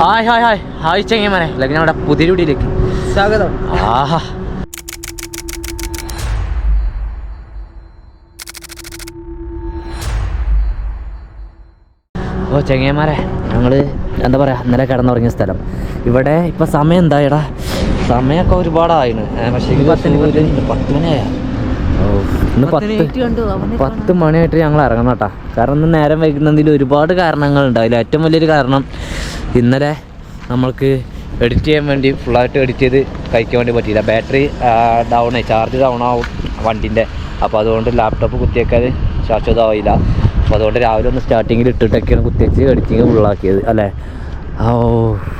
Hi hi hi. Hi ചെങ്ങന്മാരെ അല്ലെങ്കിൽ നമ്മുടെ പുതിരുടിയിലേക്ക് സ്വാഗതം. ആഹാ. ഓ ചെങ്ങന്മാരെ ഞങ്ങൾ എന്താ പറയുക ഇന്നലെ കിടന്നുറങ്ങിയ സ്ഥലം. ഇവിടെ ഇപ്പം സമയം എന്താ ഇടാ സമയമൊക്കെ ഒരുപാടായിന്. പക്ഷേ പത്ത് മണിയായ? ഇന്ന് പത്ത് പത്ത് മണിയായിട്ട് ഞങ്ങൾ ഇറങ്ങണം കേട്ടാ. കാരണം ഇന്ന് നേരം വൈകുന്നതിൽ ഒരുപാട് കാരണങ്ങളുണ്ട് അതിൽ ഏറ്റവും വലിയൊരു കാരണം ഇന്നലെ നമ്മൾക്ക് എഡിറ്റ് ചെയ്യാൻ വേണ്ടി ഫുള്ളായിട്ട് എഡിറ്റ് ചെയ്ത് കഴിക്കാൻ വേണ്ടി പറ്റിയില്ല. ബാറ്ററി ഡൗൺ ആയി. ചാർജ് ഡൗൺ ആവും വണ്ടിന്റെ. അപ്പോൾ അതുകൊണ്ട് ലാപ്ടോപ്പ് കുത്തിയേക്കാൻ ശാശ്വതമാവില്ല അപ്പോൾ അതുകൊണ്ട് രാവിലെ ഒന്ന് സ്റ്റാർട്ടിങ്ങിൽ ഇട്ടിട്ടൊക്കെയാണ് കുത്തിവെച്ച് എഡിറ്റിങ് ഫുള്ളാക്കിയത് അല്ലേ? ഓ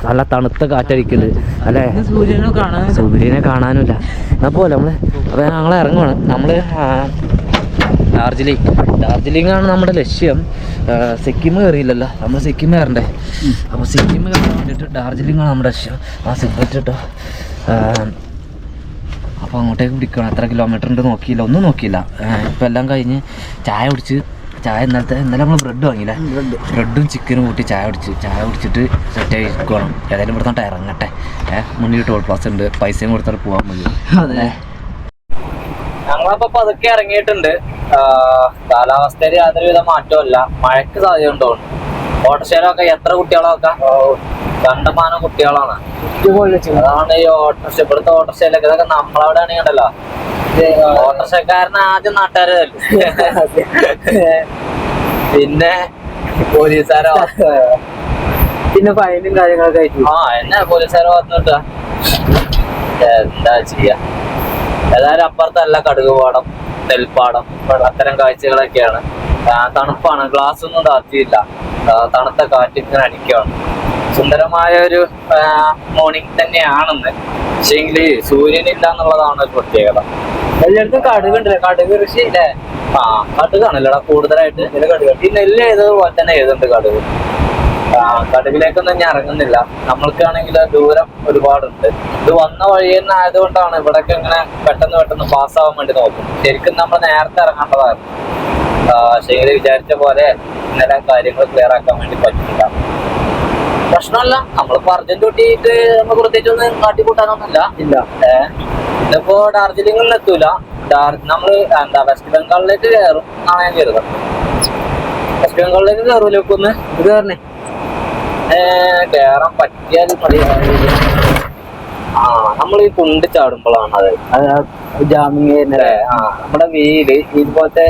നല്ല തണുത്ത കാറ്റടിക്കുന്നുണ്ട് അല്ലേ? സൂര്യനെ കാണാൻ. സൂര്യനെ കാണാനുമില്ല. എന്നാൽ പോലെ നമ്മൾ അപ്പോൾ ഞങ്ങൾ ഇറങ്ങുവാണ്. നമ്മൾ ഡാർജിലിംഗ്. ഡാർജിലിംഗ് ആണ് നമ്മുടെ ലക്ഷ്യം. സിക്കിം കയറിയില്ലല്ലോ. നമ്മൾ സിക്കിം കയറണ്ടേ? അപ്പോൾ സിക്കിം കയറാൻ വേണ്ടിയിട്ട് ഡാർജിലിംഗ് ആണ് നമ്മുടെ ലക്ഷ്യം. ആ സിഗരറ്റ് കേട്ടോ അപ്പോൾ അങ്ങോട്ടേക്ക് പിടിക്കണം. എത്ര കിലോമീറ്റർ ഉണ്ട് നോക്കിയില്ല. ഒന്നും നോക്കിയില്ല. ഇപ്പം എല്ലാം കഴിഞ്ഞ് ചായ കുടിച്ച് ചായ ഇന്നലത്തെ ഇന്നലെ നമ്മൾ ബ്രെഡ് വാങ്ങിയില്ലേ? ബ്രെഡും. ചിക്കനും കൂട്ടി ചായ കുടിച്ച് ചായ കുടിച്ചിട്ട് സെറ്റായി ഇരിക്കണം ഏതായാലും ഇവിടെ തൊട്ട് ഇറങ്ങട്ടെ. ഏഹ് മുന്നിൽ ടോൾ പാസ് ഉണ്ട്. പൈസയും കൊടുത്തിട്ട് പോകാൻ മതി. അതെ. ഞങ്ങളപ്പോ പതുക്കെ ഇറങ്ങിയിട്ടുണ്ട്. കാലാവസ്ഥയിൽ യാതൊരുവിധ മാറ്റമില്ല മഴയ്ക്ക് സാധ്യത ഉണ്ടോ ഓട്ടോറിക്ഷയിലൊക്കെ എത്ര കുട്ടികളൊക്കെ? കണ്ടമാനം കുട്ടികളാണ്. അതാണ് ഈ ഓട്ടോറിക്ഷ ഇവിടുത്തെ ഓട്ടോറിക്ഷയിലൊക്കെ. ഇതൊക്കെ നമ്മളവിടെ ആണെങ്കിലല്ലോ ഓട്ടോറിക്ഷക്കാരന് ആദ്യം നാട്ടുകാരല്ലേ പിന്നെ പോലീസുകാരോ പിന്നെ ഫൈനും കാര്യങ്ങളൊക്കെ ആയിട്ട്. ആ എന്നെ പോലീസുകാരെ വന്നിട്ടാ. എന്താ ചെയ്യാ? ഏതായാലും അപ്പുറത്തല്ല കടുക് പാടം നെൽപ്പാടം അത്തരം കാഴ്ചകളൊക്കെയാണ്. തണുപ്പാണ്. ഗ്ലാസ് ഒന്നും താത്തിയില്ല. തണുത്ത കാറ്റ് ഇങ്ങനെ അടിക്കുകയാണ് സുന്ദരമായ ഒരു മോർണിംഗ് തന്നെയാണെന്ന്. പക്ഷേങ്കിൽ സൂര്യനില്ല എന്നുള്ളതാണ് ഒരു പ്രത്യേകത. എല്ലായിടത്തും കടുക് ഉണ്ടല്ലേ കടുക് കൃഷി ഇല്ലേ? ആ കടുകാണല്ലോടാ കൂടുതലായിട്ട്? ഈ നെല്ല് ഏതുപോലെ തന്നെ ഏതുണ്ട് കടുക്? ആ, കടുകിലേക്കൊന്നും ഞാൻ ഇറങ്ങുന്നില്ല. നമ്മൾക്കാണെങ്കിൽ ദൂരം ഒരുപാടുണ്ട്. ഇത് വന്ന വഴി തന്നെ ആയതുകൊണ്ടാണ് ഇവിടൊക്കെ ഇങ്ങനെ പെട്ടെന്ന് പെട്ടെന്ന് പാസ്സാവാൻ വേണ്ടി നോക്കും. ശരിക്കും നമ്മൾ നേരത്തെ ഇറങ്ങേണ്ടതായിരുന്നു. ശരി വിചാരിച്ച പോലെ ഇന്നലെ കാര്യങ്ങൾ ക്ലിയർ ആക്കാൻ വേണ്ടി പറ്റില്ല പ്രശ്നമല്ല നമ്മളിപ്പോ അർജന്റ് കൂട്ടിയിട്ട് നമ്മൾ പ്രത്യേകിച്ചൊന്നും കാട്ടിക്കൂട്ടാനൊന്നുമില്ല. ഇല്ല. ഇതിപ്പോ ഡാർജിലിംഗിൽ എത്തൂല. നമ്മൾ നമ്മൾ എന്താ വെസ്റ്റ് ബംഗാളിലേക്ക് കയറും എന്നാണ് ഞാൻ കരുതുന്നത്. വെസ്റ്റ് ബംഗാളിലേക്ക് കയറൂലേക്കൊന്ന് ഇത് പറഞ്ഞേ. കേറാൻ പറ്റിയാൽ മതി ആ നമ്മൾ ഈ കുണ്ട് ചാടുമ്പോഴാണ് അത്. ജാമിങ് അല്ലേ? ആ നമ്മുടെ വീൽ ഇതുപോലത്തെ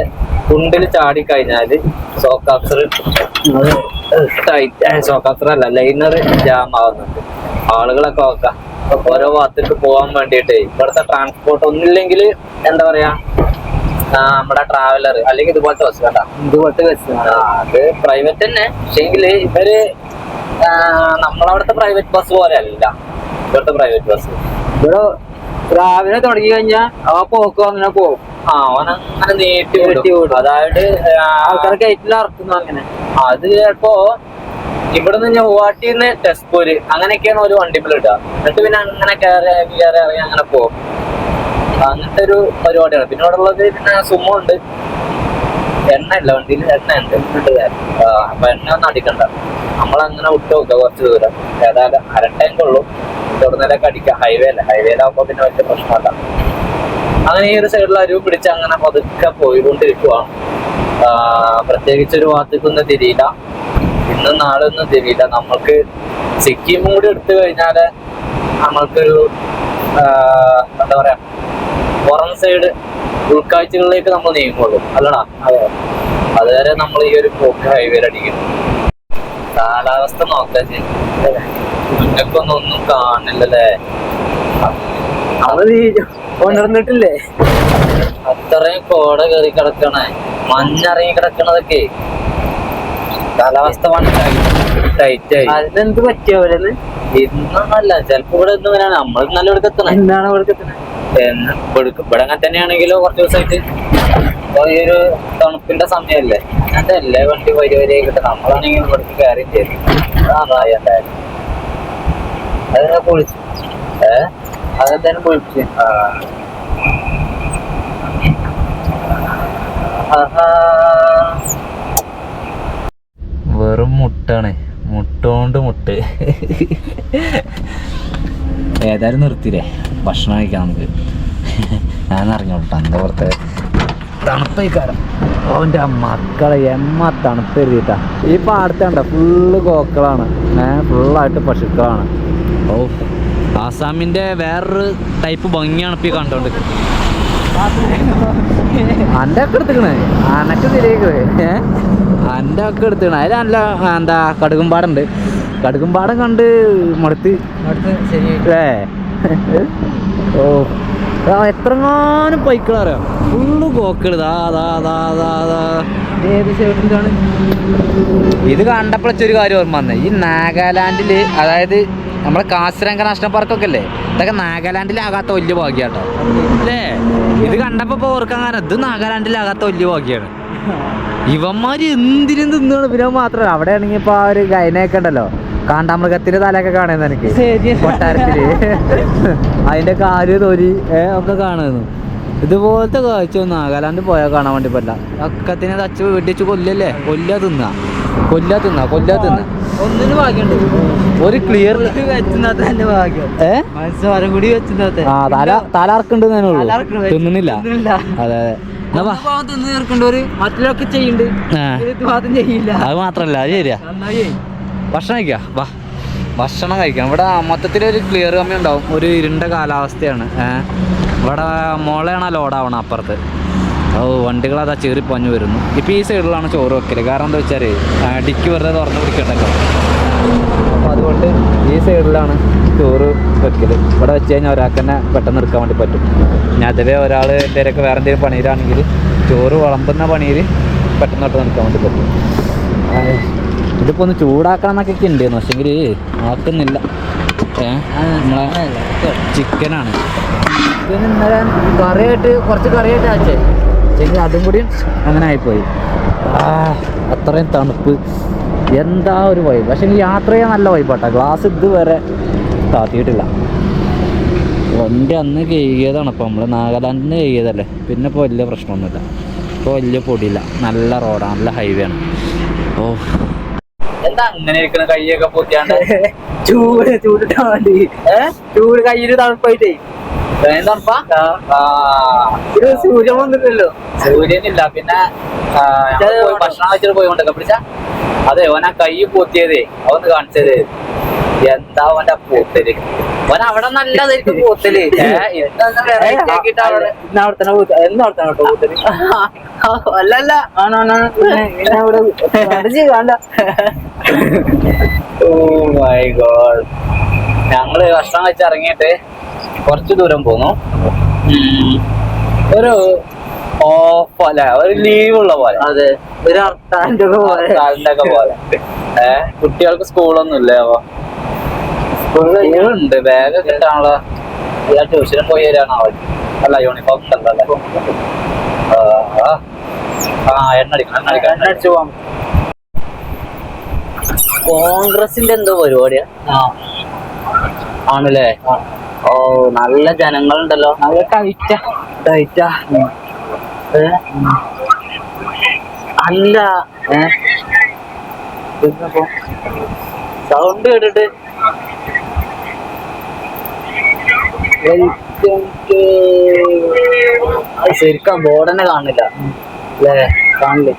കുണ്ടിൽ ചാടി കഴിഞ്ഞാൽ shock absorber tight shock absorber അല്ല ലൈനർ ജാം ആവുന്നുണ്ട്. ആളുകളൊക്കെ നോക്കാം. ഓരോ ഭാഗത്തേക്ക് പോകാൻ വേണ്ടിയിട്ട്. ഇവിടുത്തെ ട്രാൻസ്പോർട്ട് ഒന്നില്ലെങ്കിൽ എന്താ പറയാ നമ്മുടെ ട്രാവലർ അല്ലെങ്കിൽ ഇതുപോലത്തെ ബസ് കേട്ടാ ഇതുപോലത്തെ ബസ് അത് പ്രൈവറ്റ് തന്നെ. പക്ഷേങ്കിൽ ഇവർ നമ്മളവിടുത്തെ പ്രൈവറ്റ് ബസ് പോലെ അല്ല ഇവിടുത്തെ പ്രൈവറ്റ് ബസ് ഇവിടെ രാവിലെ തുടങ്ങി കഴിഞ്ഞാൽ ആ പോക്കും അങ്ങനെ പോകും. ആ അങ്ങനെ നീട്ടി നീട്ടി വിടും. അതായത് ആൾക്കാർ കയറ്റിൽ ഇറക്കുന്നു അങ്ങനെ. അത് ചിലപ്പോ ഇവിടുന്ന് നിന്ന് ടെസ്പൂര് അങ്ങനെയൊക്കെയാണ് ഒരു വണ്ടിപ്പിൽ ഇടുക എന്നിട്ട് പിന്നെ അങ്ങനെ കയറി കയറി ഇറങ്ങി അങ്ങനെ പോകും. അങ്ങനത്തെ ഒരു പരിപാടിയാണ്. പിന്നെ ഇവിടെ ഉള്ളത് പിന്നെ സുമോ ഉണ്ട്. എണ്ണ ഇല്ല വണ്ടിയിൽ എണ്ണ ഉണ്ട് ഉണ്ട്. ആ, അപ്പൊ എണ്ണ ഒന്നും അടിക്കണ്ട. നമ്മളങ്ങനെ വിട്ടു നോക്കുക കുറച്ച് ദൂരം. ഏതായാലും അരട്ടേക്കുള്ളൂ തുടർന്നിലൊക്കെ അടിക്കാം. ഹൈവേ അല്ലേ? ഹൈവേയിലാകുമ്പോ പിന്നെ വലിയ പ്രശ്നമല്ല. അങ്ങനെ ഈ ഒരു സൈഡിൽ അരുവ് പിടിച്ച് അങ്ങനെ പതുക്കെ പോയിക്കൊണ്ടിരിക്കുവാണ്. പ്രത്യേകിച്ച് ഒരു ഭാഗത്തേക്കൊന്നും തിരിയില്ല. ഇന്നും നാളെ ഒന്നും തിരിയില്ല. നമ്മൾക്ക് സിക്കിം കൂടി എടുത്തു കഴിഞ്ഞാൽ നമ്മൾക്കൊരു എന്താ പറയാ പുറം സൈഡ് ഉൾക്കാഴ്ചകളിലേക്ക് നമ്മൾ നീങ്ങുള്ളൂ. അല്ലടാ? അതെ. അതുവരെ നമ്മൾ ഈ ഒരു പോക്ക് ഹൈവേ അടിക്കുന്നു. കാലാവസ്ഥ നോക്കാൻ മുന്നക്കൊന്നും ഒന്നും കാണില്ലല്ലേ? ഉണർന്നിട്ടില്ലേ? അത്രയും കോട കയറി കിടക്കണേ. മഞ്ഞിറങ്ങി കിടക്കണതൊക്കെ. കാലാവസ്ഥ അതിനെന്ത് പറ്റിയവരെന്ന് ഇന്നൊന്നല്ല ചെലപ്പോ ഇവിടെ ഇന്ന് നമ്മൾ നമ്മൾ നല്ല ഇവിടെ എത്തണേ. എന്താണ് ഇവിടെ എത്തുന്നത്? ഇവിടെ അങ്ങനെ തന്നെയാണെങ്കിലോ കുറച്ച് ദിവസമായിട്ട്. ഈ ഒരു തണുപ്പിന്റെ സമയമല്ലേ അങ്ങനത്തെ എല്ലാ വണ്ടി വരി വരിയായിട്ട് നമ്മളാണെങ്കിൽ ഇവിടേക്ക് കയറി ചെയ്തു അതായി എന്തായാലും. അതെന്നെ പൊളിച്ചു. വെറും മുട്ടാണ്. മുട്ട മുട്ടോണ്ട് മുട്ട്. ഏതായാലും നിർത്തിയില്ലേ? ഭക്ഷണം കഴിക്കാം നമുക്ക്. ഞാൻ ഇറങ്ങിയോട്ടോ എന്താ പുറത്ത് തണുപ്പിക്കാരം അവന്റെ മക്കളെ എമ്മ തണുപ്പ് എഴുതിയിട്ടാ ഈ പാടത്തേണ്ട ഫുള്ള് കോക്കളാണ്. ഏഹ് ഫുള്ളായിട്ട് പശുക്കളാണ്. ഓ ആസാമിന്റെ വേറൊരു ടൈപ്പ് ഭംഗിയാണ് ഇപ്പം ഈ കണ്ടോണ്ട് അന്റെ ഒക്കെ എടുത്തിക്കണേ. അനക്ക് തിരികെ അന്റെ ഒക്കെ എടുത്തിക്കണേ. അതിൽ നല്ല എന്താ കടുകുംപാടുണ്ട്. കടുകുംപാടം കണ്ട് മടുത്ത്. അല്ലേ ഏ. ഓ. എത്രങ്ങാനും പൈക്കളറിയാം ഫുള്ള് സൈഡിലാണ് ഇത് കണ്ടപ്പോഴൊരു കാര്യം ഓർമ്മ വന്നേ. ഈ നാഗാലാൻഡിൽ അതായത് നമ്മളെ കാസിരംഗ നാഷണൽ പാർക്കൊക്കെ അല്ലേ ഇതൊക്കെ നാഗാലാൻഡിലാകാത്ത വലിയ ഭാഗ്യാട്ടോ. അല്ലേ? ഇത് കണ്ടപ്പോൾ ഓർക്കാൻ കാരണം ഇത് നാഗാലാൻഡിലാകാത്ത വലിയ ഭാഗ്യാണ്. ഇവന്മാര് എന്തിനും തിന്നാണ്. പിന്നെ മാത്രമല്ല അവിടെ ആണെങ്കിൽ ഇപ്പൊ ആ ഒരു ഗൈനയൊക്കെ ഉണ്ടല്ലോ. കാണ്ടാമൃഗത്തിന്റെ തലയൊക്കെ കാണുന്നു എനിക്ക്. കൊട്ടാരത്തിൽ. അതിന്റെ കാൽ തൊലി ഒക്കെ കാണുന്നു ഇതുപോലത്തെ കാഴ്ച ഒന്നും നാഗാലാൻഡ് പോയാൽ കാണാൻ വേണ്ടി പറ്റില്ല. അക്കത്തിനെ തച്ച് വെടിച്ച് കൊല്ലല്ലേ? കൊല്ല തിന്ന. കൊല്ല തിന്ന കൊല്ല തിന്ന. ഒന്നിന് ഭാഗ്യമുണ്ട്. ഒരു ക്ലിയർ മനസ്സോരം കൂടി വെച്ചുന്നത് ആ തല തലകറക്കുണ്ട്. തിന്നുന്നില്ല. തിന്നുന്നില്ല. അതെ അതെ. മറ്റുള്ളവർക്ക് ചെയ്യുന്നുണ്ട് ചെയ്യില്ല. അത് മാത്രല്ല അത് ശരിയാ. ഭക്ഷണം കഴിക്കാം വാ. ഭക്ഷണം കഴിക്കാം. ഇവിടെ മൊത്തത്തിൽ ഒരു ക്ലിയർ കമ്മി ഉണ്ടാവും. ഒരു ഇരുണ്ട കാലാവസ്ഥയാണ്. ഇവിടെ മോളെയാണ് ലോഡാവണം അപ്പുറത്ത്. ഓ വണ്ടികൾ അതാ ചേറി പഞ്ഞു വരുന്നു. ഇപ്പം ഈ സൈഡിലാണ് ചോറ് വെക്കൽ. കാരണം എന്താ വെച്ചാൽ അടിക്ക് വെറുതെ തുറന്നു പിടിക്കണ്ടല്ലോ. അപ്പോൾ അതുകൊണ്ട് ഈ സൈഡിലാണ് ചോറ് വെക്കൽ ഇവിടെ വെച്ച് കഴിഞ്ഞാൽ ഒരാൾക്ക് തന്നെ പെട്ടെന്ന് എടുക്കാൻ വേണ്ടി പറ്റും. ഇനി അഥവേ ഒരാൾ എന്തെങ്കിലുമൊക്കെ വേറെ എന്തെങ്കിലും പണിയിലാണെങ്കിൽ ചോറ് വിളമ്പുന്ന പണിയിൽ പെട്ടെന്ന് പെട്ടെന്ന് എടുക്കാൻ വേണ്ടി പറ്റും. ഇതിപ്പോൾ ഇതിപ്പോ ഒന്ന് ചൂടാക്കണം എന്നൊക്കെ ഉണ്ട് പക്ഷെങ്കിൽ ആക്കുന്നില്ല. നമ്മളെ ചിക്കനാണ്. ചിക്കൻ ഇന്നലെ കറിയായിട്ട് കുറച്ച് കറിയായിട്ട് ആച്ചേ പക്ഷെങ്കിൽ അതും കൂടി അങ്ങനെ ആയിപ്പോയി. അത്രയും തണുപ്പ്. എന്താ ഒരു വൈബ് പക്ഷെ യാത്ര ചെയ്യാൻ നല്ല വൈബാട്ടോ ഗ്ലാസ് ഇതുവരെ താത്തിയിട്ടില്ല. വണ്ടി അന്ന് കഴുകിയതാണ്. ഇപ്പോൾ നമ്മൾ നാഗാലാൻഡിൽ നിന്ന് കഴുകിയതല്ലേ? പിന്നെ ഇപ്പോൾ വലിയ പ്രശ്നമൊന്നുമില്ല. ഇപ്പോൾ വലിയ പൊടിയില്ല. നല്ല റോഡാണ് നല്ല ഹൈവേ ആണ്. ഓ. എന്താ അങ്ങനെ ഇരിക്കണ? കൈയൊക്കെ പൊത്തിയാണ്ട് ചൂട് ചൂടിട്ടാ തണുപ്പായിട്ടേ. തണുപ്പാ? സൂര്യൻ വന്നിട്ടല്ലോ സൂര്യനില്ല. പിന്നെ ഭക്ഷണം വെച്ചിട്ട് പോയി കൊണ്ടൊക്കെ പിടിച്ച? അതെ ഓൻ ആ കൈ പൊത്തിയതേ അവന്ന് കാണിച്ചത്. എന്താ അവന്റെ പൂത്തൽ? ഓൻ അവിടെ നല്ലതായിരിക്കും പൂത്തൽ. അല്ലല്ല. ഓ മൈ ഗോഡ് ഞങ്ങൾ ഭക്ഷണം വെച്ച് ഇറങ്ങിയിട്ട് കുറച്ച് ദൂരം പോന്നു. ഒരു ഓഫ് അല്ല ഒരു ലീവ് ഉള്ള പോലെ. അതെ. ഒരു ഒക്കെ പോലെ. കാലിന്റെ ഒക്കെ പോലെ. ഏ? കുട്ടികൾക്ക് സ്കൂളൊന്നും ഇല്ലേ അപ്പൊ? സ്കൂളുണ്ട്. ബാഗ് കിട്ടാനുള്ള ഞാൻ ട്യൂഷന് പോയി വരാണ് അവൻ. അല്ല യൂണിഫോം ഉണ്ടല്ലോ അല്ലേ? ആ, ആ. ആ എണ്ണ അടിക്കണം എണ്ണ അടിക്കണം എണ്ണ അടിച്ചു പോവാം കോൺഗ്രസിന്റെ എന്തോ പരിപാടിയാ? ആണല്ലേ? ഓ നല്ല ജനങ്ങളുണ്ടല്ലോ. നല്ല ടൈറ്റാ. ടൈറ്റാ? അല്ല. സൗണ്ട് കേട്ടിട്ട്. അത് ശരിക്കും ബോർഡ് തന്നെ കാണില്ല. അല്ലേ? കാണില്ല?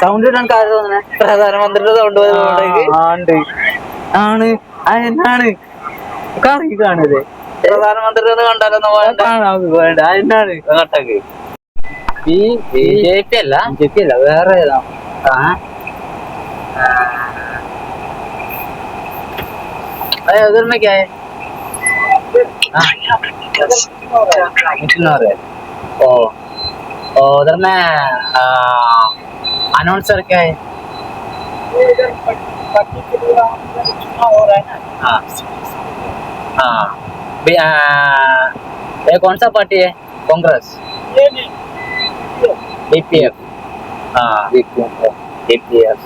സൗണ്ട് ഇടാൻ കാര്യം തോന്നണേ പ്രധാനമന്ത്രിയുടെ സൗണ്ട് ആണ്ട് ആണ്. അതെന്നാണ് കാണുന്നത് പ്രധാനമന്ത്രി ഒന്ന് കണ്ടാലൊന്ന് വേണ്ട വേണ്ട അതിനാണ് അങ്ങോട്ടേക്ക് ഈ ബി ജെ പി അല്ല? ബി ജെ പി അല്ല വേറെ ഏതാ? ആ. എതിർമയ്ക്കായ ഓ. ഓ എതിർമ അനൗൺസർ ഒക്കെ? हाँ हाँ ये कौन सा पार्टी है कांग्रेस बीपीएफ हाँ बीपीएफ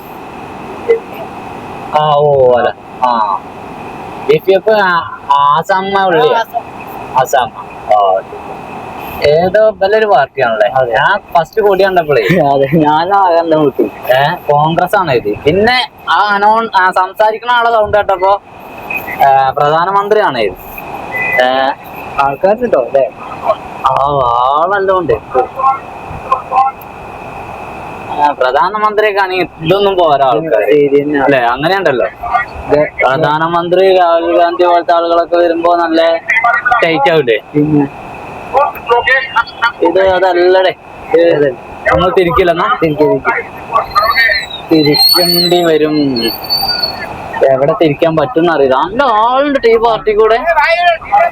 हाँ वो वाला हाँ बीपीएफ आसाम में उल्ली है आसाम हाँ ठीक है ഏതോ വല്ലൊരു പാർട്ടിയാണല്ലേ ഞാൻ ഫസ്റ്റ് കൂടി കണ്ടപ്പോഴേ അതെ ഞാൻ ആകണ്ട നോക്കി ഏ കോൺഗ്രസ് ആണ് ഇത് പിന്നെ ആ അനോൺ ആ സംസാരിക്കുന്ന ആളെ സൗണ്ട് കേട്ടപ്പോ ഏ, പ്രധാനമന്ത്രിയാണ് ഇത് ഏ, ആൾക്കാരുണ്ടോ? അല്ലേ? ആ ആളല്ലോണ്ട് പ്രധാനമന്ത്രി കാണി പ്രധാനമന്ത്രിയൊക്കെ ആണെങ്കിൽ ഇതൊന്നും പോരാ ആൾക്കാർ അല്ലെ? അങ്ങനെയുണ്ടല്ലോ. പ്രധാനമന്ത്രി രാഹുൽ ഗാന്ധി പോലത്തെ ആളുകളൊക്കെ വരുമ്പോ നല്ല ടൈറ്റ് ആവില്ലേ ഇത് അതല്ലടേ. നമ്മൾ തിരിക്കില്ലെന്നാ? തിരിക്കേണ്ടി വരും. എവിടെ തിരിക്കാൻ പറ്റുന്ന അറിയില്ല നല്ല ആളുണ്ട് ടീ പാർട്ടി കൂടെ.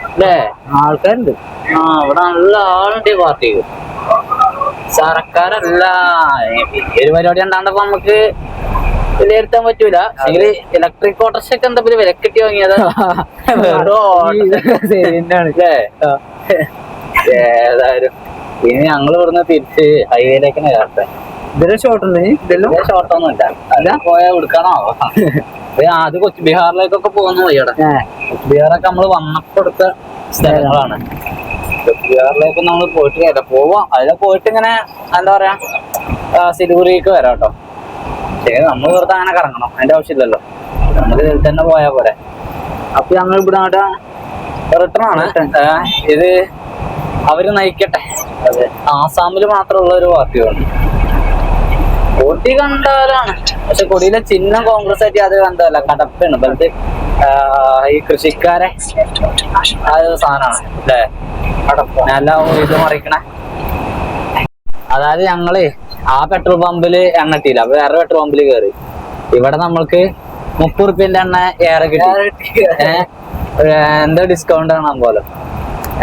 അല്ലേ? ആൾക്കാരുണ്ട്. ആ ഇവിടെ നല്ല ആളുണ്ട് ടീ പാർട്ടി സർക്കാരല്ല. ഒരു പരിപാടി ഉണ്ടാണ്ടപ്പോ നമുക്ക് വിലയിരുത്താൻ പറ്റൂല. അല്ലെങ്കിൽ ഇലക്ട്രിക് ഓട്ടോറിക്ഷ ഒക്കെ എന്താ പിന്നെ വിലക്കെട്ടി വാങ്ങിയത്? ഏതായാലും. ഇനി ഞങ്ങൾ ഇവിടുന്ന് തിരിച്ച് ഹൈവേയിലേക്ക് കയറട്ടെ. ഇതിലെ ഷോട്ട് ഉണ്ട് ഇതെല്ലാം? വലിയ ഷോട്ടൊന്നുമില്ല അല്ല പോയാ എടുക്കണോ അത് കൊച്ചു ബീഹാറിലേക്കൊക്കെ പോകുന്ന വഴിയുടെ കൊച്ചു ബീഹാറൊക്കെ നമ്മൾ വന്നപ്പോ എടുത്ത സ്ഥലങ്ങളാണ്. കൊച്ചു ബീഹാറിലേക്ക് നമ്മൾ പോയിട്ട് കേട്ടോ പോവാം. അതിലെ പോയിട്ട് ഇങ്ങനെ എന്താ പറയാ സിലിഗുറിക്ക് വരാം കേട്ടോ. ശരി നമ്മൾ വെറുതെ അങ്ങനെ കറങ്ങണം. അതിന്റെ ആവശ്യമില്ലല്ലോ. നമുക്ക് ഇതിൽ തന്നെ പോയാ പോരെ. അപ്പൊ ഞങ്ങൾ ഇവിടെ റിട്ടേൺ ആണ്. ഇത് അവർ നയിക്കട്ടെ. അതെ. ആസാമിൽ മാത്രമുള്ള ഒരു പാർട്ടിയാണ് കൊടി കണ്ടാലാണ്. പക്ഷെ കൊടിയിലെ ചിഹ്നം കോൺഗ്രസ് ആയിട്ട് അത് കണ്ടതല്ല കടപ്പാണ് ബലത് ഈ കൃഷിക്കാരെ ആ ഒരു സാധനമാണ്. അല്ലേ? നല്ല ഇത് മറിക്കണേ. അതായത് ഞങ്ങൾ ആ പെട്രോൾ പമ്പിൽ എണ്ണ ഇട്ടില്ല അപ്പൊ വേറെ പെട്രോൾ പമ്പിൽ കയറി ഇവിടെ നമ്മൾക്ക് മുപ്പത് റുപ്യന്റെ എണ്ണ ഏറെ കിട്ടി. എന്താ ഡിസ്കൗണ്ട് ആണ് പോലെ.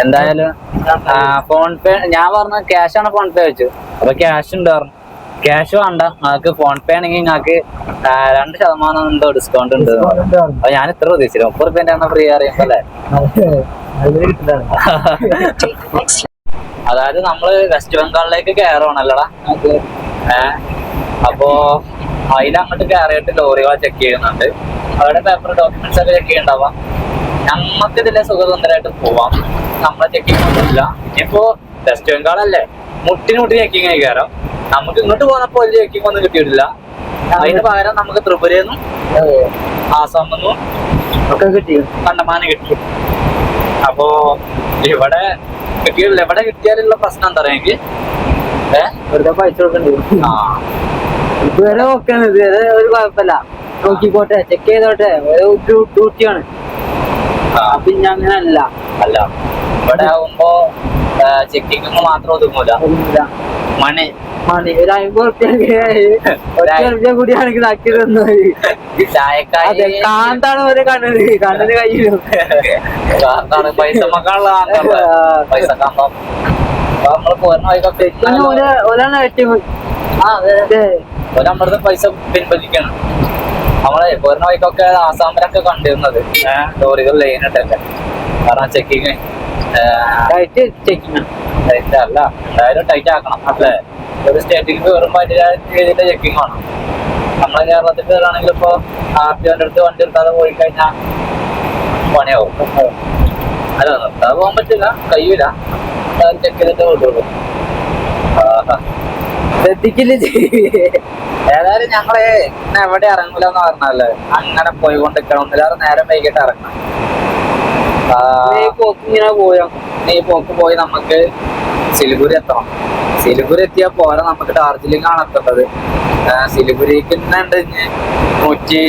എന്തായാലും ഫോൺ പേ ഞാൻ പറഞ്ഞ ക്യാഷ് ആണ് ഫോൺ പേ വെച്ചു അപ്പൊ ക്യാഷ് ഉണ്ട് പറഞ്ഞു. ക്യാഷ് വേണ്ട. നിങ്ങൾക്ക് ഫോൺ പേ ആണെങ്കിൽ നിങ്ങൾക്ക് രണ്ട് ശതമാനം എന്തോ ഡിസ്കൗണ്ട് ഉണ്ട്. അപ്പൊ ഞാൻ ഇത്ര പ്രതീക്ഷിച്ചില്ല. മുപ്പത് റുപ്യന്റെ എണ്ണ ഫ്രീ അറിയുമ്പോ അല്ലേ അതായത് നമ്മൾ വെസ്റ്റ് ബംഗാളിലേക്ക് കയറുവാണല്ലടാ ഏഹ് അപ്പോ അതിലങ്ങോട്ട് കയറിയിട്ട് ലോറികൾ ചെക്ക് ചെയ്യുന്നുണ്ട്. അവരുടെ പേപ്പർ ഡോക്യുമെന്റ്സ് ഒക്കെ ചെക്ക് ചെയ്യണ്ടാവാം. നമ്മക്ക് ഇതിലെ സുഖസുന്ദരമായിട്ട് പോവാം. നമ്മളെ ചെക്ക് ഒന്നുമില്ല ഇനിയിപ്പോ വെസ്റ്റ് ബംഗാൾ അല്ലേ? മുട്ടിന് മുട്ടി കയറാം നമുക്ക് ഇങ്ങോട്ട് പോന്നപ്പോ ഒരു ചെക്കിങ് ഒന്നും കിട്ടിയിട്ടില്ല. അതിന് പകരം നമുക്ക് ത്രിപുരയെന്നും ആസാമെന്നും ഒക്കെ കിട്ടി. കണ്ടമാനം കിട്ടി. അപ്പോ ഇവിടെ കിട്ടിയിട്ടില്ല. ഇവിടെ കിട്ടിയാലുള്ള പ്രശ്നം എന്താ പറയുക വെറുതെ പൈസ കൊടുക്കണ്ടേ? ഇതുവരെ നോക്കാണ് ഇതുവരെ ഒരു കുഴപ്പമില്ല. നോക്കിക്കോട്ടെ. ചെക്ക് ചെയ്തോട്ടെ. ഡ്യൂട്ടിയാണ് ആ, പിന്നെ അങ്ങനെ അല്ല. അല്ല ഇവിടെ ആവുമ്പോ ചെക്കിങ് മാത്രം ഒതുങ്ങൂല. മണി. മണി. ഒരു അമ്പത് റുപ്യ കൂടിയാണെങ്കിൽ ആക്കി അതെ കാന്താണ് ഒരു കണ്ണന്? കണ്ണന് കയ്യിലും. പൈസ മക്കളുള്ള പൈസ ഒരു ഒരാണ് ഏറ്റവും പൈസ പിൻവലിക്കണം. നമ്മളെ പോരുന്ന വഴിക്കൊക്കെ ആസാമിലൊക്കെ കണ്ടിരുന്നത്. ലോറികൾ ലൈൻ കാരണം ചെക്കിങ് ചെക്കിങ് ടൈറ്റ് അല്ല എന്തായാലും ടൈറ്റ് ആക്കണം അല്ലേ? ഒരു സ്റ്റേറ്റിലേക്ക് കയറുമ്പോൾ അതിന്റെ രീതിയിലെ ആണ്. നമ്മളെ കേരളത്തിൽ കയറുകയാണെങ്കിൽ ഇപ്പോൾ ആർ അടുത്ത് വണ്ടി എടുക്കാതെ പോയി കഴിഞ്ഞാൽ പണിയാവും. അല്ല നിർത്താതെ പോകാൻ പറ്റില്ല കഴിയൂല. ചെക്ക് ചെയ്തിട്ട് കൊണ്ടുപോകും ശ്രദ്ധിക്കില്ല ഏതായാലും ഞങ്ങൾ എവിടെ ഇറങ്ങൂലെന്ന് പറഞ്ഞല്ലേ അങ്ങനെ പോയി കൊണ്ടിരിക്കണം ഒന്നില്ലാതെ നേരം വൈകിട്ട് ഇറങ്ങണം. ഇങ്ങനെ പോയോ. നീ പോക്ക് പോയി നമുക്ക് സിലിഗുരി എത്തണം. സിലിഗുരി എത്തിയാ പോരാ നമുക്ക് ഡാർജിലിംഗ് ആണ് എത്തേണ്ടത്. സിലിഗുരിക്ക് ഉണ്ട് നൂറ്റി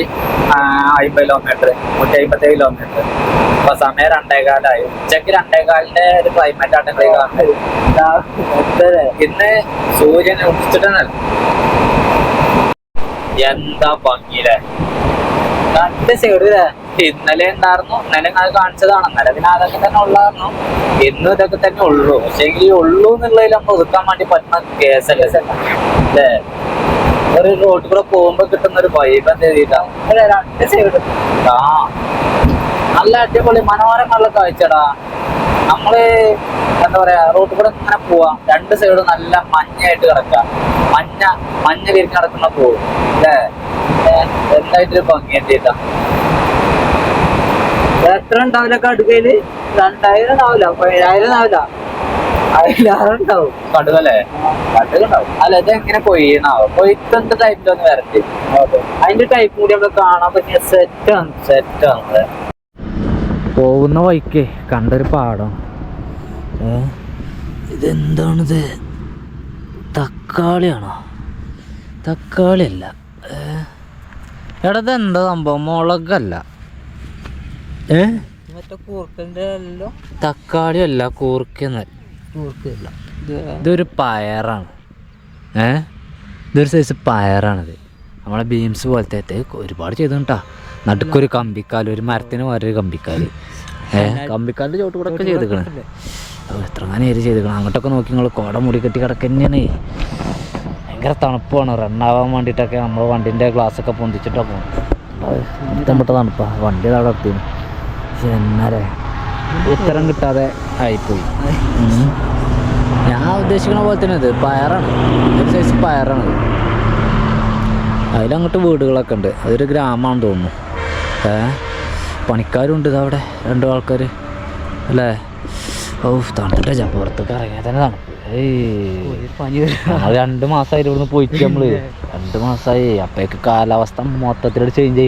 അമ്പത് കിലോമീറ്റർ നൂറ്റി അമ്പത്തി കിലോമീറ്റർ അപ്പൊ സമയം രണ്ടേകാലായി. ഉച്ചയ്ക്ക് രണ്ടേകാലിന്റെ ഒരു ക്ലൈമറ്റ് ആണ് ഇന്ന് സൂര്യൻ ഉദിച്ചിട്ടല്ല എന്താ ഭംഗിയില്ലേ? രണ്ട് സൈഡ് ഇന്നലെ ഉണ്ടായിരുന്നു ഇന്നലെ ഞാൻ കാണിച്ചതാണ്. ഇന്നലെ പിന്നെ അതൊക്കെ തന്നെ ഉള്ളായിരുന്നു. ഇന്നും ഇതൊക്കെ തന്നെ ഉള്ളൂ. പക്ഷെ ഈ ഉള്ളൂ എന്നുള്ളതിൽ നമ്മൾ ഒതുക്കാൻ വേണ്ടി പറ്റുന്ന കേസല്ലേ അല്ലേ ഒരു റോഡ് കൂടെ പോകുമ്പോ കിട്ടുന്ന ഒരു വൈബ് എന്ത് ചെയ്തിട്ടാ അല്ലേ രണ്ട് സൈഡ് ആ. നല്ല അടിപൊളി മനോഹരമുള്ള കാഴ്ചടാ. നമ്മൾ എന്താ പറയാ റോഡ് കൂടെ ഇങ്ങനെ പോവാം. രണ്ട് സൈഡും നല്ല മഞ്ഞായിട്ട് കിടക്കാം. മഞ്ഞ മഞ്ഞ വിരിഞ്ഞ് കിടക്കുന്ന പോവും അല്ലേ? എന്തായിട്ടൊരു ഭംഗി എന്തിട്ടാ എത്ര ഉണ്ടാവില്ല കടുകയിൽ രണ്ടായിരം ഉണ്ടാവില്ല. പതിനായിരം ആവില്ല അതിലാറുണ്ടാവും കടുവല്ലേ കടുവുണ്ടാവും അല്ല ഇത് എങ്ങനെ കൊയ്യണാവോ കൊയ്ത്തന്റെ ടൈപ്പിലൊന്ന് വരട്ടെ അതിന്റെ ടൈപ്പ് കൂടി നമ്മൾ കാണാൻ പറ്റിയ സെറ്റാണ് സെറ്റാണ് പോകുന്ന വഴിക്ക് കണ്ടൊരു പാടം. ഇതെന്താണിത്? തക്കാളിയാണോ? തക്കാളി അല്ല ഏ? എടാ ഇതെന്താ സംഭവം? മുളകല്ല. ഏ? തക്കാളി അല്ല കൂർക്കെന്ന് കൂർക്കല്ല ഇതൊരു പയറാണ്. ഏ? ഇതൊരു സൈസ് പയറാണിത്. നമ്മളെ ബീംസ് പോലത്തെ ഒരുപാട് ചെയ്തു കേട്ടാ നടുക്കൊരു കമ്പിക്കാൽ ഒരു മരത്തിന് വേറൊരു കമ്പിക്കാൽ. ഏ? കമ്പിക്കാലിന്റെ ചോട്ട് കൂടെ ഒക്കെ ചെയ്തിക്കണേ. എത്ര നേരം ചെയ്തിക്കണം? അങ്ങോട്ടൊക്കെ നോക്കി നിങ്ങൾ കോട മുടി കെട്ടി കിടക്കന്നെയാണ്. ഭയങ്കര തണുപ്പാണ്. റണ്ണാവാൻ വേണ്ടിയിട്ടൊക്കെ നമ്മൾ വണ്ടിന്റെ ഗ്ലാസ്സൊക്കെ പൊന്തിച്ചിട്ടാണ് പോകുന്നത് ഇഷ്ടപ്പെട്ട തണുപ്പാ. വണ്ടി അവിടെ എത്തി പക്ഷെ എന്നാലേ. ഉത്തരം കിട്ടാതെ ആയിപ്പോയി. ഞാൻ ഉദ്ദേശിക്കുന്ന പോലെ തന്നെ ഇത്. പയറാണ്. സൈസ് പയറാണ് അതിലങ്ങോട്ട് വീടുകളൊക്കെ ഉണ്ട്. അതൊരു ഗ്രാമമാണെന്ന് തോന്നുന്നു. ഏ? പണിക്കാരുണ്ട് ഇതവിടെ. രണ്ടു ആൾക്കാർ അല്ലേ? ഓ തണുത്തിട്ടാ ചപ്പ പുറത്തൊക്കെ ഇറങ്ങിയാൽ തന്നെ തണുപ്പ്. ഞങ്ങൾ രണ്ട് മാസമായിട്ട് ഇവിടുന്ന് പോയിട്ട് നമ്മൾ. രണ്ട് മാസമായി അപ്പേക്ക് കാലാവസ്ഥ മൊത്തത്തിൽ ചേഞ്ച്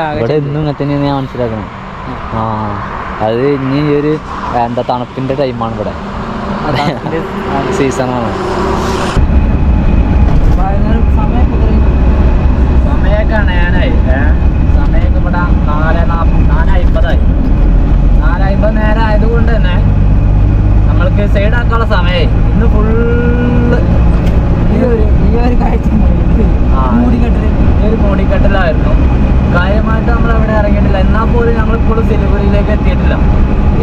ആകെ ഇവിടെ എന്നും ഇങ്ങനെ തന്നെയാണ് ഞാൻ മനസ്സിലാക്കണം ആ. അത് ഇനി ഒരു എന്താ തണുപ്പിന്റെ ടൈമാണ് ഇവിടെ. സീസണാണ് സമയം സമയമൊക്കെ അണയാനായി? സമയമൊക്കെ ഇവിടെ നാല് നാല് അമ്പതായി നാല് അമ്പത് നേരം ആയതുകൊണ്ട് തന്നെ നമ്മൾക്ക് സൈഡ് ആക്കാനുള്ള സമയമായി ഇന്ന് ഫുള്ള് ഈ ഒരു കാഴ്ച ഒരു മൂടിക്കെട്ടിലായിരുന്നു. കാര്യമായിട്ട് നമ്മൾ അവിടെ ഇറങ്ങിയിട്ടില്ല. എന്നാൽ പോലും ഞങ്ങൾ ഇപ്പോഴും സിലിഗുരിയിലേക്ക് എത്തിയിട്ടില്ല.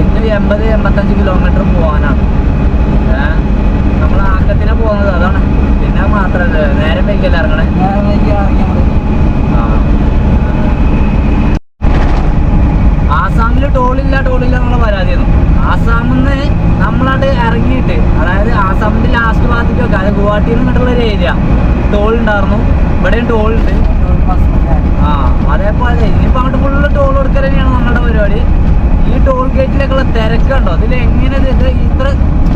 ഇന്ന് എൺപത് എൺപത്തഞ്ച് കിലോമീറ്റർ പോകാനാണ് നമ്മൾ ആക്കത്തിനെ പോകുന്നത്. അതാണ്. പിന്നെ മാത്രമല്ല നേരെ വൈകല്ല ഇറങ്ങണേ? നേരെ വൈകി ഇറങ്ങി നമ്മൾ ആസാമിൽ ടോളില്ല ടോളില്ല എന്നുള്ള പരാതിയായിരുന്നു ആസാമിൽ നിന്ന് നമ്മളാണ്ട് ഇറങ്ങിയിട്ട് അതായത് ആസാമിന്റെ അതായത് ഗുവാഹട്ടിയിൽ നിന്നിട്ടുള്ള ഒരു ഏരിയ ടോൾ ഉണ്ടായിരുന്നു. ഇവിടെയും ടോൾ ഉണ്ട്. ആ അതേപോലെ ഇനിയിപ്പോൾ അങ്ങോട്ട് ഫുള്ള് ടോൾ കൊടുക്കൽ തന്നെയാണ് നമ്മളുടെ പരിപാടി. ഈ ടോൾ ഗേറ്റിലേക്കുള്ള തിരക്കുണ്ടോ? അതിൽ എങ്ങനെ ഇത് ഇത് ഇത്ര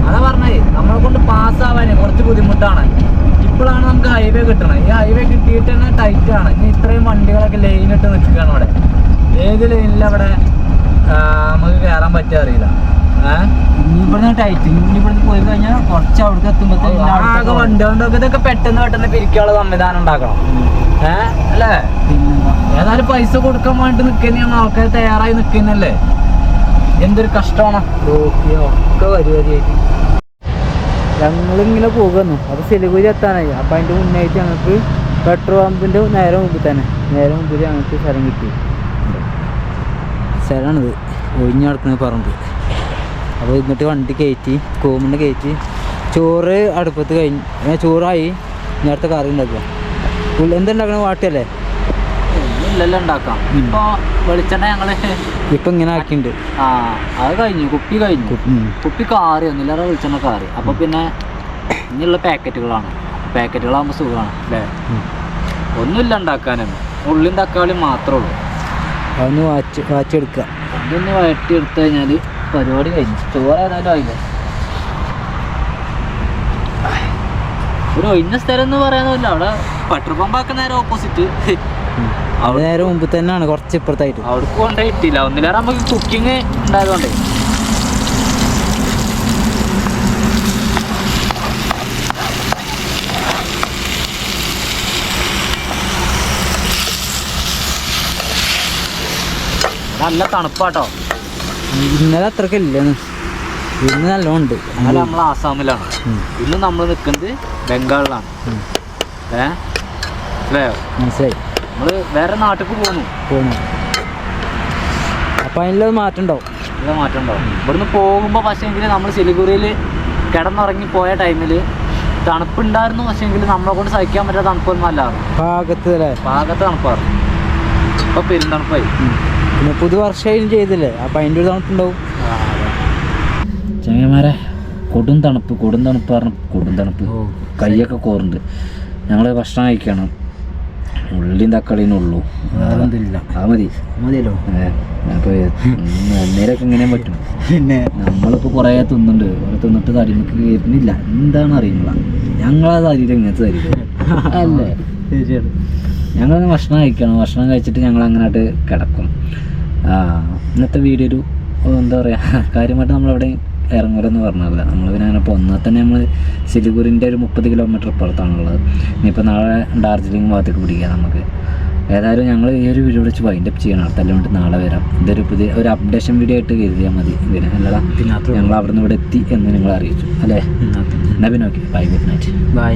അതാ പറഞ്ഞത്. നമ്മളെ കൊണ്ട് പാസ്സാവാനേ കുറച്ച് ബുദ്ധിമുട്ടാണ്. ഇപ്പോഴാണ് നമുക്ക് ഹൈവേ കിട്ടണത്. ഈ ഹൈവേ കിട്ടിയിട്ട് തന്നെ ടൈറ്റ് ആണ്. ഇനി ഇത്രയും വണ്ടികളൊക്കെ ലൈൻ ഇട്ട് നിൽക്കുകയാണ് അവിടെ ഏത് ആ, നമുക്ക് കയറാൻ പറ്റുക അറിയില്ല. ഇവിടുന്ന് ടൈറ്റ് ഇനി ഇവിടുന്ന് പോയി കഴിഞ്ഞാൽ കുറച്ച് അവിടേക്ക് എത്തുമ്പോഴത്തേക്കും പെട്ടെന്ന് പെട്ടെന്ന് പിരിക്കാനുള്ള സംവിധാനം ഉണ്ടാക്കണം. ഏഹ് അല്ലേ? ഏതായാലും പൈസ കൊടുക്കാൻ വേണ്ടി നിൽക്കുന്നതാണ് ആൾക്കാർ തയ്യാറായി നിൽക്കുന്നല്ലേ എന്തൊരു കഷ്ടമാണ്. ഒക്കെ വരുവരിയായിട്ട് ഞങ്ങളിങ്ങനെ പോകുന്നു അപ്പോൾ സിലിഗുരി എത്താനായി. അപ്പം അതിന്റെ മുന്നായിട്ട് ഞങ്ങൾക്ക് പെട്രോൾ പമ്പിന്റെ നേരെ മുമ്പിൽ തന്നെ. നേരെ മുമ്പിൽ ഞങ്ങൾക്ക് സ്ഥലം കിട്ടി. സ്ഥലമാണിത്. ഒഴിഞ്ഞു കിടക്കുന്ന പറമ്പ്. അപ്പോൾ എന്നിട്ട് വണ്ടി കയറ്റി കോമണ് കയറ്റി ചോറ് അടുപ്പത്ത് കഴിഞ്ഞ് ചോറായി. നേരത്തെ കറി ഉണ്ടാക്കുക. ഉള്ള- വാട്ടിയല്ലേ? ഇല്ലല്ലോ ഉണ്ടാക്കാം. ഇപ്പൊ വെളിച്ചെണ്ണ ഞങ്ങൾ ഇപ്പൊ ഇങ്ങനെ ആക്കിണ്ട് ആ അത് കഴിഞ്ഞു കുപ്പി കഴിഞ്ഞു. കുപ്പി കാറി ഒന്നില്ലാതെ വെളിച്ചെണ്ണ കാറി. അപ്പൊ പിന്നെ ഇനിയുള്ള പാക്കറ്റുകളാണ്. പാക്കറ്റുകളാകുമ്പോൾ സുഖമാണ് അല്ലേ. ഒന്നുമില്ല ഉണ്ടാക്കാനൊന്നും ഉള്ളിയും തക്കാളിയും മാത്രമേ ഉള്ളൂ. അതൊന്ന് വാച്ച് വാച്ചെടുക്കുക. അതൊന്ന് വഴറ്റി എടുത്തു കഴിഞ്ഞാൽ പരിപാടി കഴിഞ്ഞു. ചോറ് ഏതായാലും ആയില്ലേ? ഒരു ഒഴിഞ്ഞ സ്ഥലം എന്ന് പറയാനല്ല അവിടെ പെട്രോൾ പമ്പൊക്കെ നേരെ ഓപ്പോസിറ്റ് അവിടെ നേരെ മുമ്പ് തന്നെയാണ് കുറച്ച് ഇപ്പുറത്തായിട്ട്. അവിടെ കൊണ്ടേ ഇട്ടില്ല. ഒന്നിലേറെ നമുക്ക് കുക്കിംഗ് ഉണ്ടായതുകൊണ്ടേ. നല്ല തണുപ്പാട്ടോ. ഇന്നലെ അത്രയ്ക്ക് ഇല്ലെന്ന്. ഇന്ന് നല്ലോണം ഉണ്ട് നമ്മൾ ആസാമിലാണ്. ഇന്ന് നമ്മൾ നിൽക്കുന്നത് ബംഗാളിലാണ്. ഏ? മനസ്സിലായി. നമ്മൾ വേറെ നാട്ടിൽ പോകുന്നു പോകുന്നു അപ്പം അതിനുള്ള മാറ്റം ഉണ്ടാവും നല്ല മാറ്റം ഉണ്ടാവും ഇവിടുന്ന് പോകുമ്പോൾ പക്ഷേങ്കിൽ നമ്മൾ സിലിഗുറിയിൽ കിടന്നുറങ്ങി പോയ ടൈമിൽ തണുപ്പുണ്ടായിരുന്നു പക്ഷേങ്കിൽ നമ്മളെ കൊണ്ട് സഹിക്കാൻ പറ്റാത്ത തണുപ്പൊന്നും അല്ലായിരുന്നു. പാകത്ത് അല്ലേ? പാകത്തെ തണുപ്പായിരുന്നു. അപ്പൊ പെരുന്തണുപ്പായി. പിന്നെ പുതുവർഷം ചെയ്തില്ലേ? അപ്പം അതിന്റെ ഒരു തണുപ്പുണ്ടാവും. ചങ്ങന്മാരെ കൊടും തണുപ്പ് കൊടും തണുപ്പ് പറഞ്ഞു കൊടും തണുപ്പ്. കൈയൊക്കെ കോറുണ്ട്. ഞങ്ങൾ ഭക്ഷണം കഴിക്കണം. ഉള്ളിയും തക്കാളിയും ഉള്ളൂ. മതി. മതിയല്ലോ. അപ്പോൾ അന്നേരമൊക്കെ എങ്ങനെ പറ്റും? പിന്നെ? നമ്മളിപ്പോ കുറേ തിന്നുണ്ട് കുറേ തിന്നിട്ട് തടിമക്ക് കയറുന്നില്ല എന്താണ് അറിയുന്നില്ല ഞങ്ങളത് ശരീരം ഇങ്ങനത്തെ ശരീരം അല്ലേ? ശരിയാണ്. ഞങ്ങൾ ഭക്ഷണം കഴിക്കണം. ഭക്ഷണം കഴിച്ചിട്ട് ഞങ്ങൾ അങ്ങനായിട്ട് കിടക്കും ഇന്നത്തെ വീഡിയോ ഒരു എന്താ പറയുക കാര്യമായിട്ട് നമ്മളവിടെ ഇറങ്ങൂരെന്ന് പറഞ്ഞതല്ല നമ്മൾ പിന്നെ അങ്ങനെ ഇപ്പോൾ ഒന്നാൽ തന്നെ നമ്മൾ സിലിഗുരിന്റെ ഒരു മുപ്പത് കിലോമീറ്റർ ഇപ്പുറത്താണുള്ളത്. ഇനിയിപ്പോൾ നാളെ ഡാർജിലിംഗ് ഭാഗത്തേക്ക് പിടിക്കാം നമുക്ക്. ഏതായാലും ഞങ്ങൾ ഈ ഒരു വീഡിയോ വിളിച്ച് വൈൻഡ് അപ്പ് ചെയ്യണം. അടുത്ത വേണ്ടി നാളെ വരാം. ഇതൊരു പുതിയ ഒരു അപ്ഡേഷൻ വീഡിയോ ആയിട്ട് കരുതിയാൽ മതി. പിന്നെ അല്ലടാ ഞങ്ങൾ അവിടെ നിന്ന് ഇവിടെ എത്തി എന്ന് നിങ്ങൾ അറിയിച്ചു. അല്ലേ? എന്നാൽ പിന്നെ okay bye good night bye